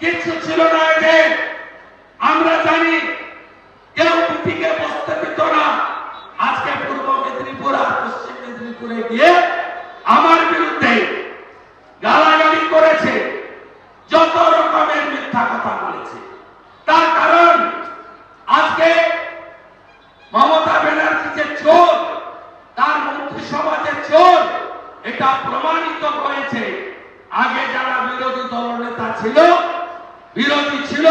কিছু ছিল না এদের আমরা জানি কেউ পিটিকে বসতে দিত না। আজকে পূর্ব মেদিনীপুর আর পশ্চিম মেদিনীপুরে গিয়ে আমার বিরুদ্ধে গালাগালি করেছে, যত রকমের মিথ্যা কথা বলেছে। তার কারণ, আজকে মমতা ব্যানার্জি যে চোর, তার মন্ত্রিসভা যে চোর, এটা প্রমাণিত হয়েছে। আগে যারা বিরোধী দলনেতা ছিল বিরোধী ছিল,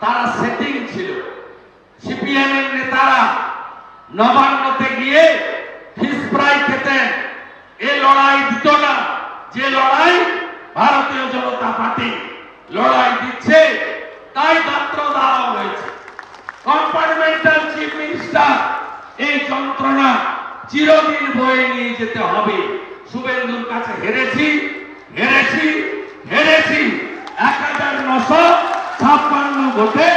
তারা সেটিং ছিল। সিপিএম এর নেতারা নবান্নতে গিয়ে ফিস ফ্রাই খেতেন। এ লড়াই দিত না। যে লড়াই ভারতীয় জনতা পার্টি লড়াই দিচ্ছে, তাই গাত্র দেওয়া হয়েছে। কম্পার্টমেন্টাল চিফ মিনিস্টার এই যন্ত্রণা চিরদিন বয়ে নিয়ে যেতে হবে। শুভেন্দুর কাছে হেরেছি হেরেছি এক হাজার নশো ছাপ্পান্ন ভোটে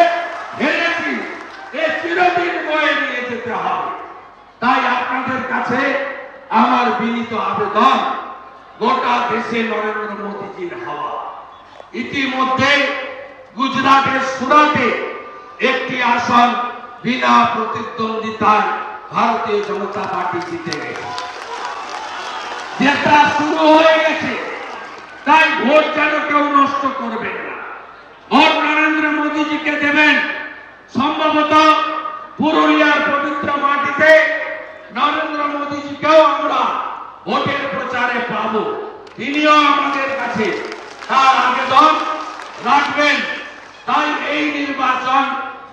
হেরেছি এ চিরদিন বয়ে যেতে হবে। তাই আপনাদের কাছে আমার বিনীত আবেদন, গোটা দেশে নরেন্দ্র মোদীজির হাওয়া। ইতিমধ্যে গুজরাটের সুরাটে একটি আসন বিনা প্রতিদ্বন্দ্বিতায় ভারতীয় জনতা পার্টি জিতে গেছে। যেটা শুরু হয়ে গেছে। তাই ভোট যেন কেউ নষ্ট করবেন না। ভোট নরেন্দ্র মোদীজিকে ভোটের প্রচারে পাবো। তিনিও আমাদের কাছে। তার আবেদন রাখবেন। তাই এই নির্বাচন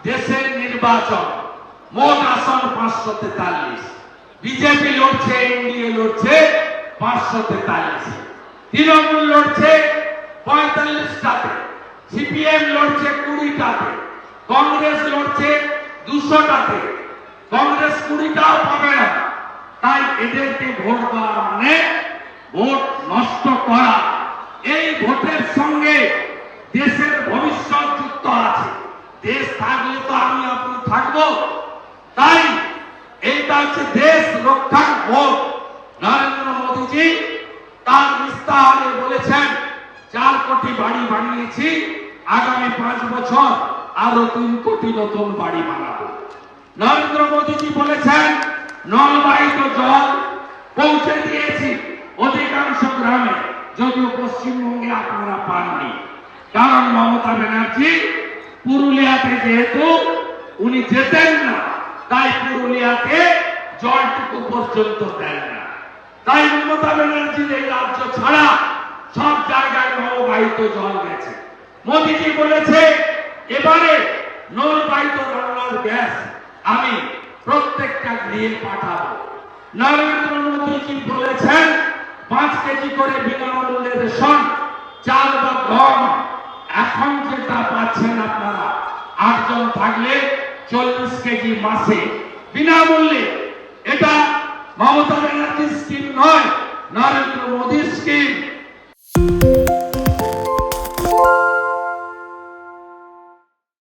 দেশের নির্বাচন। মোট আসন পাঁচশো তেতাল্লিশ। বিজেপি লড়ছে, এনডিএ লড়ছে, পাঁচশো তেতাল্লিশ। তৃণমূল লড়ছে, পঁয়তাল্লিশটাতে। সিপিএম লড়ছে কুড়িটাতে। কংগ্রেস লড়ছে দুশোটাতে কংগ্রেস কুড়িটাও পাবে না তাই এদেরকে ভোট দেওয়া মানে ভোট নষ্ট করা। এই ভোটের সঙ্গে দেশের ভবিষ্যৎ যুক্ত আছে। দেশ থাকলে তো আমি আপনি থাকব। তাই এইটা হচ্ছে দেশ রক্ষার ভোট। নরেন্দ্র মোদীজি তার বিস্তারে বলেছেন, চার কোটি বাড়ি বানিয়েছি, আগামী পাঁচ বছর আরও তিন কোটি নতুন বাড়ি বানাবো। নরেন্দ্র মোদীজি বলেছেন নলবাহিত জল পৌঁছে দিয়েছি অধিকাংশ গ্রামে। যদিও পশ্চিমবঙ্গে আপনারা পাননি। কারণ মমতা ব্যানার্জি পুরুলিয়াতে যেহেতু উনি যেতেন না, তাই পুরুলিয়াকে জলটুকু পর্যন্ত দেন না। তাই মমতা ব্যানার্জির এই রাজ্য ছাড়া সব জায়গায় নববাহিত জল গেছে। মোদীজি বলেছে, এবারে নলবাহিত রান্নার গ্যাস আমি প্রত্যেকটা গৃহে পাঠাবো নরেন্দ্র মোদীজি বলেছেন? পাঁচ কেজি করে বিনামূল্যে রেশন, চাল বা গম। এখন যেটা পাচ্ছেন আপনারা, আটজন থাকলে চল্লিশ কেজি মাসে। বিনামূল্যে। এটা মমতা ব্যানার্জির স্কিম নয় নরেন্দ্র মোদীর স্কিম